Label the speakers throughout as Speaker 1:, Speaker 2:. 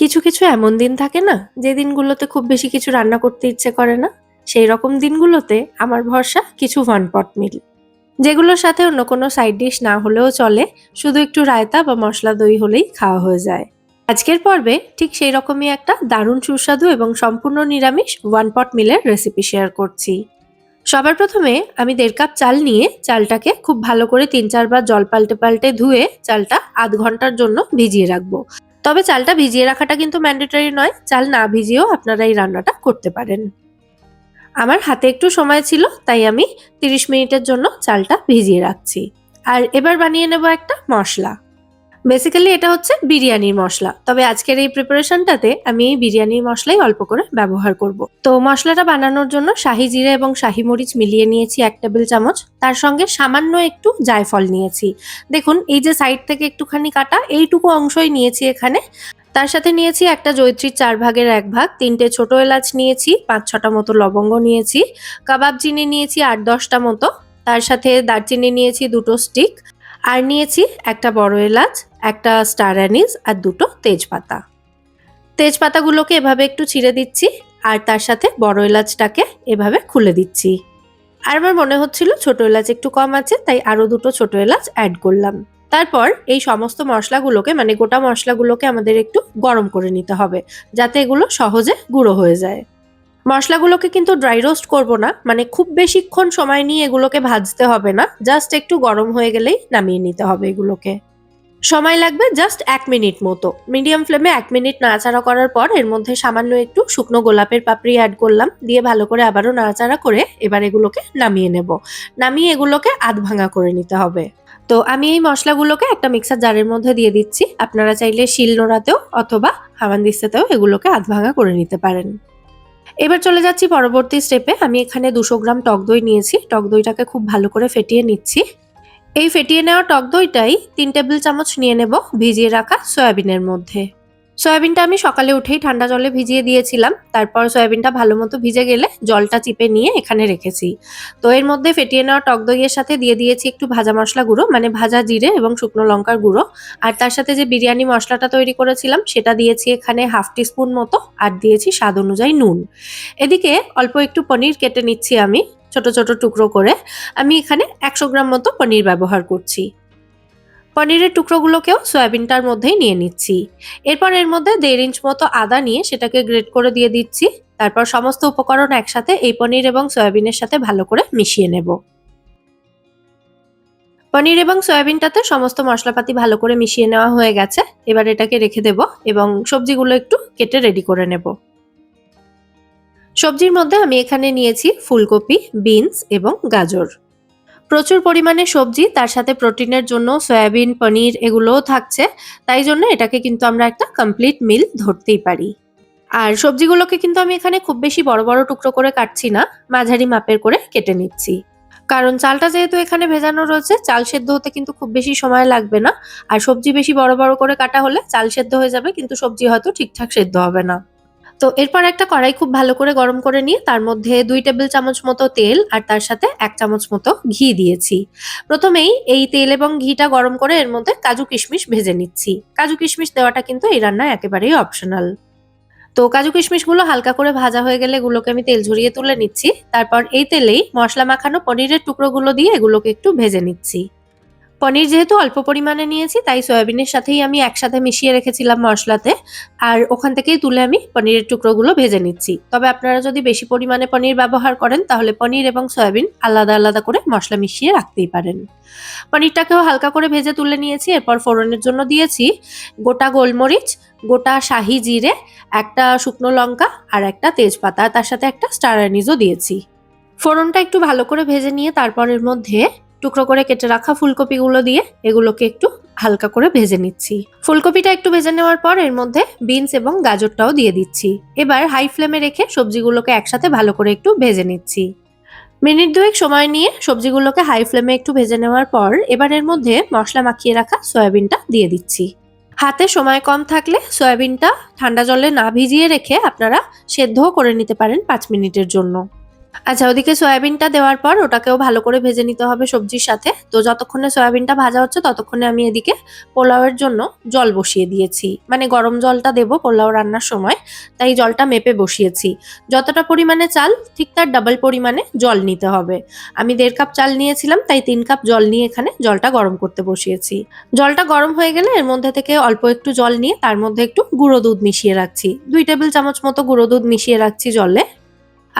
Speaker 1: কিছু কিছু এমন দিন থাকে না, যে দিনগুলোতে খুব বেশি কিছু রান্না করতে ইচ্ছে করে না। সেই রকম দিনগুলোতে আমার ভরসা কিছু ওয়ান পট মিল যেগুলোর সাথে অন্য কোনো সাইড ডিশ না হলেও চলে, শুধু একটু রায়তা বা মশলা দই হলেই খাওয়া হয়ে যায়। আজকের পর্বে ঠিক সেই রকমই একটা দারুণ সুস্বাদু এবং সম্পূর্ণ নিরামিষ ওয়ান পট মিলের রেসিপি শেয়ার করছি। সবার প্রথমে আমি দেড় কাপ চাল নিয়ে চালটাকে খুব ভালো করে তিন চারবার জল পাল্টে পাল্টে ধুয়ে চালটা আধ ঘণ্টার জন্য ভিজিয়ে রাখব। তবে চালটা ভিজিয়ে রাখাটা কিন্তু ম্যান্ডেটরি নয়, চাল না ভিজিয়েও আপনারা এই রান্নাটা করতে পারেন। আমার হাতে একটু সময় ছিল, তাই আমি তিরিশ মিনিটের জন্য চালটা ভিজিয়ে রাখছি। আর এবার বানিয়ে নেব একটা মশলা। বেসিক্যালি এটা হচ্ছে বিরিয়ানির মশলা। তবে আজকের এই প্রিপারেশনটাতে আমি এই বিরিয়ানির মশলাই অল্প করে ব্যবহার করব। তো মশলাটা বানানোর জন্য শাহি জিরে এবং শাহি মরিচ মিলিয়ে নিয়েছি এক টেবিল চামচ। তার সঙ্গে সামান্য একটু জায়ফল নিয়েছি। দেখুন, এই যে সাইড থেকে একটুখানি কাটা, এইটুকু অংশই নিয়েছি এখানে। তার সাথে নিয়েছি একটা জৈত্রীর চার ভাগের এক ভাগ, তিনটে ছোট এলাচ নিয়েছি, পাঁচ ছটা মতো লবঙ্গ নিয়েছি, কাবাব চিনি নিয়েছি আট দশটা মতো। তার সাথে দারচিনি নিয়েছি দুটো স্টিক আর নিয়েছি একটা বড় এলাচ। একটা স্টার অ্যানিস আর দুটো তেজপাতা। তেজপাতাগুলোকে এভাবে একটু ছিঁড়ে দিচ্ছি আর তার সাথে বড় এলাচটাকে এভাবে খুলে দিচ্ছি। আর আমার মনে হচ্ছিল ছোট এলাচ একটু কম আছে, তাই আরও দুটো ছোট এলাচ অ্যাড করলাম। তারপর এই সমস্ত মশলাগুলোকে মানে গোটা মশলাগুলোকে আমাদের একটু গরম করে নিতে হবে, যাতে এগুলো সহজে গুঁড়ো হয়ে যায়। মশলাগুলোকে কিন্তু ড্রাই রোস্ট করব না মানে খুব বেশিক্ষণ সময় নিয়ে এগুলোকে ভাজতে হবে না জাস্ট একটু গরম হয়ে গেলেই নামিয়ে নিতে হবে এগুলোকে। সময় লাগবে জাস্ট এক মিনিট মতো। মিডিয়াম ফ্লেমে এক মিনিট নাড়াচাড়া করার পর এর মধ্যে সামান্য একটু শুকনো গোলাপের পাপড়ি অ্যাড করলাম। দিয়ে ভালো করে আবারও নাড়াচাড়া করে এবার এগুলোকে নামিয়ে নেব। নামিয়ে এগুলোকে আধ ভাঙা করে নিতে হবে। তো আমি এই মশলাগুলোকে একটা মিক্সার জারের মধ্যে দিয়ে দিচ্ছি। আপনারা চাইলে শিল নোড়াতেও অথবা হামানদিস্তাতেও এগুলোকে আধ ভাঙা করে নিতে পারেন। এবার চলে যাচ্ছি পরবর্তী স্টেপে আমি এখানে দুশো গ্রাম টক দই নিয়েছি। টক দইটাকে খুব ভালো করে ফেটিয়ে নিচ্ছি। এই ফেটিয়ে নেওয়া টক দইটাই তিন টেবিল চামচ নিয়ে নেব ভিজিয়ে রাখা সয়াবিনের মধ্যে। সয়াবিনটা আমি সকালে উঠেই ঠান্ডা জলে ভিজিয়ে দিয়েছিলাম, তারপর সয়াবিনটা ভালো মতো ভিজে গেলে জলটা চিপে নিয়ে এখানে রেখেছি। তো এর মধ্যে ফেটিয়ে নেওয়া টক দইয়ের সাথে দিয়ে দিয়েছি একটু ভাজা মশলা গুঁড়ো মানে ভাজা জিরে এবং শুকনো লঙ্কার গুঁড়ো। আর তার সাথে যে বিরিয়ানি মশলাটা তৈরি করেছিলাম, সেটা দিয়েছি এখানে হাফ টিস্পুন মতো, আর দিয়েছি স্বাদ অনুযায়ী নুন। এদিকে অল্প একটু পনির কেটে নিচ্ছি আমি ছোট ছোট টুকরো করে আমি এখানে একশো গ্রাম মতো পনির ব্যবহার করছি। পনিরের টুকরোগুলোকেও সয়াবিনটার মধ্যেই নিয়ে নিচ্ছি। এরপর এর মধ্যে দেড় ইঞ্চ মতো আদা নিয়ে সেটাকে গ্রেট করে দিয়ে দিচ্ছি। তারপর সমস্ত উপকরণ একসাথে এই পনির এবং সয়াবিনের সাথে ভালো করে মিশিয়ে নেব। পনির এবং সয়াবিনটাতে সমস্ত মশলাপাতি ভালো করে মিশিয়ে নেওয়া হয়ে গেছে। এবার এটাকে রেখে দেব এবং সবজিগুলো একটু কেটে রেডি করে নেব। সবজির মধ্যে আমি এখানে নিয়েছি ফুলকপি, বিনস এবং গাজর। প্রচুর পরিমাণে সবজি, তার সাথে প্রোটিনের জন্য সয়াবিন, পনির এগুলোও থাকছে। তাই জন্য এটাকে কিন্তু আমরা একটা কমপ্লিট মিল ধরতেই পারি। আর সবজিগুলোকে কিন্তু আমি এখানে খুব বেশি বড় বড় টুকরো করে কাটছি না, মাঝারি মাপের করে কেটে নিচ্ছি। কারণ চালটা যেহেতু এখানে ভেজানো রয়েছে, চাল সেদ্ধ হতে কিন্তু খুব বেশি সময় লাগবে না। আর সবজি বেশি বড় বড় করে কাটা হলে চাল সেদ্ধ হয়ে যাবে, কিন্তু সবজি হয়তো ঠিকঠাক সেদ্ধ হবে না। তো এরপর একটা কড়াই খুব ভালো করে গরম করে নিয়ে তার মধ্যে দুই টেবিল চামচ মতো তেল আর তার সাথে এক চামচ মতো ঘি দিয়েছি। প্রথমেই এই তেল এবং ঘিটা গরম করে এর মধ্যে কাজু কিশমিশ ভেজে নিচ্ছি। কাজু কিশমিশ দেওয়াটা কিন্তু এই রান্নায় একেবারেই অপশনাল। তো কাজু কিশমিশগুলো হালকা করে ভাজা হয়ে গেলে এগুলোকে আমি তেল ঝরিয়ে তুলে নিচ্ছি। তারপর এই তেলেই মশলা মাখানো পনিরের টুকরোগুলো দিয়ে এগুলোকে একটু ভেজে নিচ্ছি। পনির যেহেতু অল্প পরিমাণে নিয়েছি, তাই সয়াবিনের সাথেই আমি একসাথে মিশিয়ে রেখেছিলাম মশলাতে। আর ওখান থেকেই তুলে আমি পনিরের টুকরোগুলো ভেজে নিচ্ছি। তবে আপনারা যদি বেশি পরিমাণে পনির ব্যবহার করেন, তাহলে পনির এবং সয়াবিন আলাদা আলাদা করে মশলা মিশিয়ে রাখতেই পারেন। পনিরটাকেও হালকা করে ভেজে তুলে নিয়েছি, এরপর ফোড়নের জন্য দিয়েছি গোটা গোলমরিচ, গোটা শাহি জিরে, একটা শুকনো লঙ্কা আর একটা তেজপাতা তার সাথে একটা স্টার দিয়েছি। ফোড়নটা একটু ভালো করে ভেজে নিয়ে তারপরের মধ্যে টুকরো করে কেটে রাখা ফুলকপিগুলো দিয়ে এগুলোকে একটু হালকা করে ভেজে নিচ্ছি। ফুলকপিটা একটু ভেজে নেওয়ার পর এর মধ্যে বিনস এবং গাজরটাও দিয়ে দিচ্ছি। এবার হাই ফ্লেমে রেখে সবজিগুলোকে একসাথে ভালো করে একটু ভেজে নিচ্ছি। মিনিট দুয়েক সময় নিয়ে সবজিগুলোকে হাই ফ্লেমে একটু ভেজে নেওয়ার পর এবার এর মধ্যে মশলা মাখিয়ে রাখা সয়াবিনটা দিয়ে দিচ্ছি। হাতে সময় কম থাকলে সয়াবিনটা ঠান্ডা জলে না ভিজিয়ে রেখে আপনারা সেদ্ধও করে নিতে পারেন পাঁচ মিনিটের জন্য। আচ্ছা ওদিকে সয়াবিনটা দেওয়ার পর ওটাকেও ভালো করে ভেজে নিতে হবে সবজির সাথে। তো যতক্ষণে সয়াবিনটা ভাজা হচ্ছে, ততক্ষণে আমি এদিকে পোলাওয়ের জন্য জল বসিয়ে দিয়েছি। মানে গরম জলটা দেবো পোলাও রান্নার সময়, তাই জলটা মেপে বসিয়েছি। যতটা পরিমাণে চাল, ঠিক তার ডাবল পরিমাণে জল নিতে হবে। আমি দেড় কাপ চাল নিয়েছিলাম, তাই তিন কাপ জল নিয়ে এখানে জলটা গরম করতে বসিয়েছি। জলটা গরম হয়ে গেলে এর মধ্যে থেকে অল্প একটু জল নিয়ে তার মধ্যে একটু গুঁড়ো দুধ মিশিয়ে রাখছি। দুই টেবিল চামচ মতো গুঁড়ো দুধ মিশিয়ে রাখছি জলে।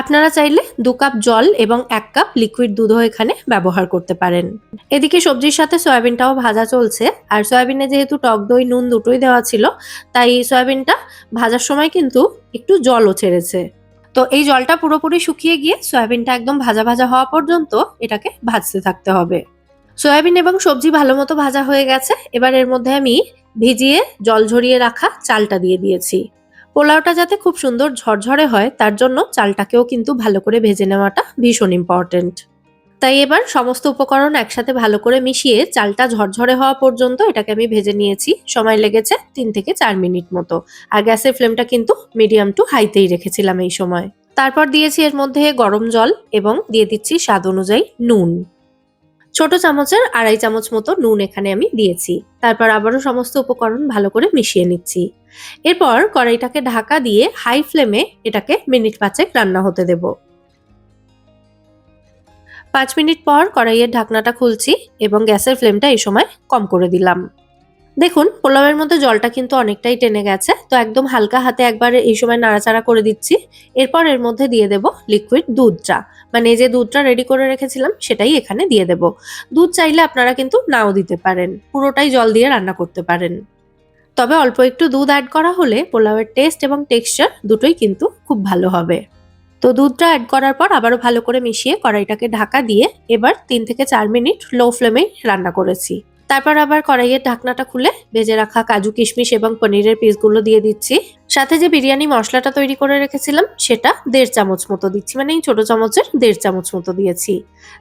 Speaker 1: আপনারা চাইলে দু কাপ জল এবং এক কাপ লিকুইড দুধও এখানে ব্যবহার করতে পারেন। এদিকে সবজির সাথে সয়াবিনটাও ভাজা চলছে। আর সয়াবিনে যেহেতু টক দই, নুন দুটোই দেওয়া ছিল, তাই সয়াবিনটা ভাজার সময় কিন্তু একটু জলও ছেড়েছে। তো এই জলটা পুরোপুরি শুকিয়ে গিয়ে সয়াবিনটা একদম ভাজা ভাজা হওয়া পর্যন্ত এটাকে ভাজতে থাকতে হবে। সয়াবিন এবং সবজি ভালো মতো ভাজা হয়ে গেছে। এবার এর মধ্যে আমি ভিজিয়ে জল ঝরিয়ে রাখা চালটা দিয়ে দিয়েছি। পোলাওটা যাতে খুব সুন্দর ঝরঝরে হয়, তার জন্য চালটাকেও কিন্তু ভালো করে ভেজে নেওয়াটা ভীষণ ইম্পর্টেন্ট তাই এবার সমস্ত উপকরণ একসাথে ভালো করে মিশিয়ে চালটা ঝরঝরে হওয়া পর্যন্ত এটাকে আমি ভেজে নিয়েছি। সময় লেগেছে তিন থেকে চার মিনিট মতো। আর গ্যাসের ফ্লেমটা কিন্তু মিডিয়াম টু হাইতেই রেখেছিলাম এই সময়। তারপর দিয়েছি এর মধ্যে গরম জল এবং দিয়ে দিচ্ছি স্বাদ অনুযায়ী নুন। ছোট চামচের আড়াই চামচ মতো নুন এখানে আমি দিয়েছি। তারপর আবারও সমস্ত উপকরণ ভালো করে মিশিয়ে নিচ্ছি। এরপর কড়াইটাকে ঢাকা দিয়ে হাই ফ্লেমে এটাকে মিনিট পাঁচেক রান্না হতে দেব। পাঁচ মিনিট পর কড়াইয়ের ঢাকনাটা খুলছি এবং গ্যাসের ফ্লেমটা এই সময় কম করে দিলাম। দেখুন, পোলাওয়ের মধ্যে জলটা কিন্তু অনেকটাই টেনে গেছে, তো একদম হালকা হাতে একবার এই সময় নাড়াচাড়া করে দিচ্ছি। এরপর এর মধ্যে দিয়ে দেব লিকুইড দুধটা। মানে যে দুধটা রেডি করে রেখেছিলাম, সেটাই এখানে দিয়ে দেব। দুধ চাইলে আপনারা কিন্তু নাও দিতে পারেন। পুরোটাই জল দিয়ে রান্না করতে পারেন। তবে অল্প একটু দুধ অ্যাড করা হলে পোলাওয়ের টেস্ট এবং টেক্সচার দুটোই কিন্তু খুব ভালো হবে। তো দুধটা অ্যাড করার পর আবারও ভালো করে মিশিয়ে কড়াইটাকে ঢাকা দিয়ে এবার তিন থেকে চার মিনিট লো ফ্লেমেই রান্না করেছি। তারপর আবার কড়াইয়ের ঢাকনাটা খুলে ভেজে রাখা কাজু, কিশমিশ এবং পনিরের পিসগুলো দিয়ে দিচ্ছি। সাথে যে বিরিয়ানি মশলাটা তৈরি করে রেখেছিলাম সেটা দেড় চামচ মতো দিচ্ছি মানে এই ছোট চামচের দেড় চামচ মতো দিয়েছি।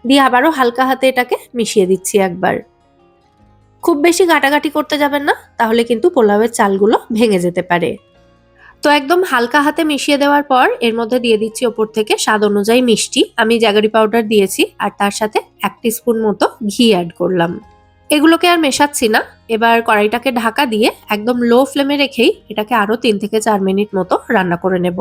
Speaker 1: দিয়ে আবারও হালকা হাতে এটাকে মিশিয়ে দিচ্ছি একবার। খুব বেশি ঘাটাঘাটি করতে যাবেন না, তাহলে কিন্তু পোলাওয়ের চালগুলো ভেঙে যেতে পারে। তো একদম হালকা হাতে মিশিয়ে দেওয়ার পর এর মধ্যে দিয়ে দিচ্ছি ওপর থেকে স্বাদ অনুযায়ী মিষ্টি। আমি জাগারি পাউডার দিয়েছি আর তার সাথে এক স্পুন মতো ঘি অ্যাড করলাম। এগুলোকে আর মেশাচ্ছি না। এবার কড়াইটাকে ঢাকা দিয়ে একদম লো ফ্লেমে রেখেই এটাকে আরও তিন থেকে চার মিনিট মতো রান্না করে নেব।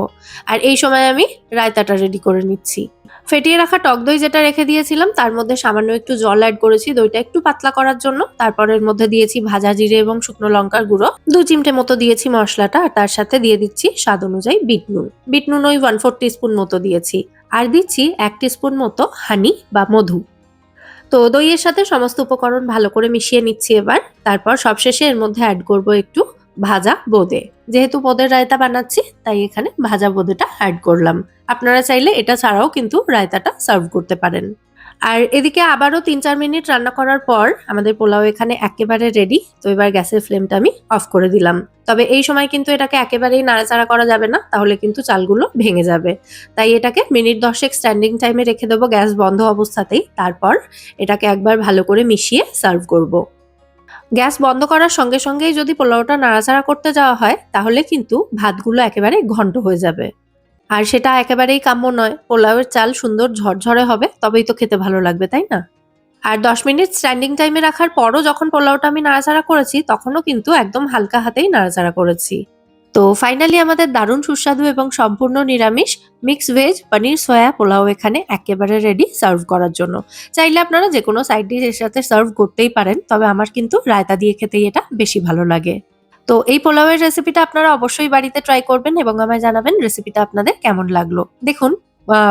Speaker 1: আর এই সময় আমি রায়তাটা রেডি করে নিচ্ছি। ফেটিয়ে রাখা টক দই যেটা রেখে দিয়েছিলাম, তার মধ্যে সামান্য একটু জল অ্যাড করেছি। দইটা একটু পাতলা করার জন্য। তারপর এর মধ্যে দিয়েছি ভাজা জিরে এবং শুকনো লঙ্কার গুঁড়ো। দু চিমটে মতো দিয়েছি মশলাটা আর তার সাথে দিয়ে দিচ্ছি স্বাদ অনুযায়ী বিট নুন। বিট নুন ওই ওয়ান ফোর স্পুন মতো দিয়েছি। আর দিচ্ছি এক স্পুন মতো হানি বা মধু। তো দইয়ের সাথে সমস্ত উপকরণ ভালো করে মিশিয়ে নিচ্ছি এবার। তারপর সবশেষে এর মধ্যে অ্যাড করব একটু ভাজা বোঁদে। যেহেতু বোঁদের রায়তা বানাচ্ছি, তাই এখানে ভাজা বোঁদেটা অ্যাড করলাম। আপনারা চাইলে এটা ছাড়াও কিন্তু রায়তাটা সার্ভ করতে পারেন। আর এদিকে আবারও তিন চার মিনিট রান্না করার পর আমাদের পোলাও এখানে একেবারে রেডি তো এবার গ্যাসের ফ্লেমটা আমি অফ করে দিলাম। তবে এই সময় কিন্তু এটাকে একেবারেই নাড়াচাড়া করা যাবে না, তাহলে কিন্তু চালগুলো ভেঙে যাবে। তাই এটাকে মিনিট দশেক স্ট্যান্ডিং টাইমে রেখে দেবো গ্যাস বন্ধ অবস্থাতেই, তারপর এটাকে একবার ভালো করে মিশিয়ে সার্ভ করব। গ্যাস বন্ধ করার সঙ্গে সঙ্গেই যদি পোলাওটা নাড়াচাড়া করতে যাওয়া হয়, তাহলে কিন্তু ভাতগুলো একেবারে ঘন্ট হয়ে যাবে। আর সেটা একেবারেই কাম্য নয়। পোলাওয়ের চাল সুন্দর ঝরঝরে হবে, তবেই তো খেতে ভালো লাগবে, তাই না? আর দশ মিনিট স্ট্যান্ডিং টাইমে রাখার পরও যখন পোলাওটা আমি নাড়াচাড়া করেছি, তখনও কিন্তু একদম হালকা হাতেই নাড়াচাড়া করেছি। তো ফাইনালি আমাদের দারুণ সুস্বাদু এবং সম্পূর্ণ নিরামিষ mix veg paneer soya pulao এখানে একেবারে রেডি সার্ভ করার জন্য। চাইলে আপনারা যে কোনো সাইড ডিশ এর সাথে সার্ভ করতেই পারেন, তবে আমার কিন্তু রায়তা দিয়ে খেতেই এটা বেশি ভালো লাগে। তো এই পোলাওয়ের রেসিপিটা আপনারা অবশ্যই বাড়িতে ট্রাই করবেন এবং আমায় জানাবেন রেসিপিটা আপনাদের কেমন লাগল। দেখুন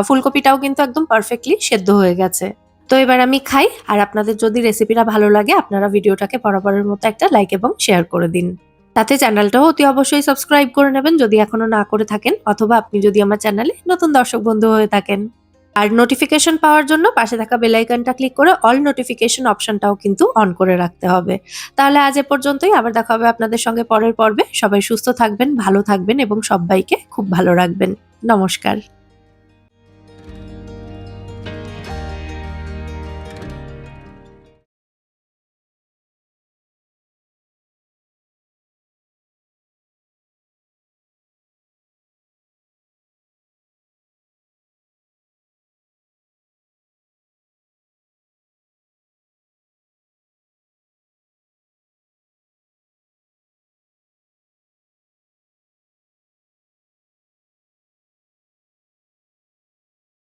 Speaker 1: ফুলকপিটাও কিন্তু একদম পারফেক্টলি সেদ্ধ হয়ে গেছে। তো এবার আমি খাই, আর আপনাদের যদি রেসিপিটা ভালো লাগে, আপনারা ভিডিওটাকে বরাবরের মতো একটা লাইক এবং শেয়ার করে দিন। তাতে চ্যানেলটাও অতি অবশ্যই সাবস্ক্রাইব করে নেবেন যদি এখনও না করে থাকেন, অথবা আপনি যদি আমার চ্যানেলে নতুন দর্শক বন্ধু হয়ে থাকেন। আর নোটিফিকেশন পাওয়ার জন্য পাশে থাকা বেল আইকনটা ক্লিক করে অল নোটিফিকেশন অপশনটাও কিন্তু অন করে রাখতে হবে। তাহলে আজ এ পর্যন্তই, আবার দেখা হবে আপনাদের সঙ্গে পরের পর্বে। সবাই সুস্থ থাকবেন, ভালো থাকবেন এবং সবাইকে খুব ভালো রাখবেন। নমস্কার।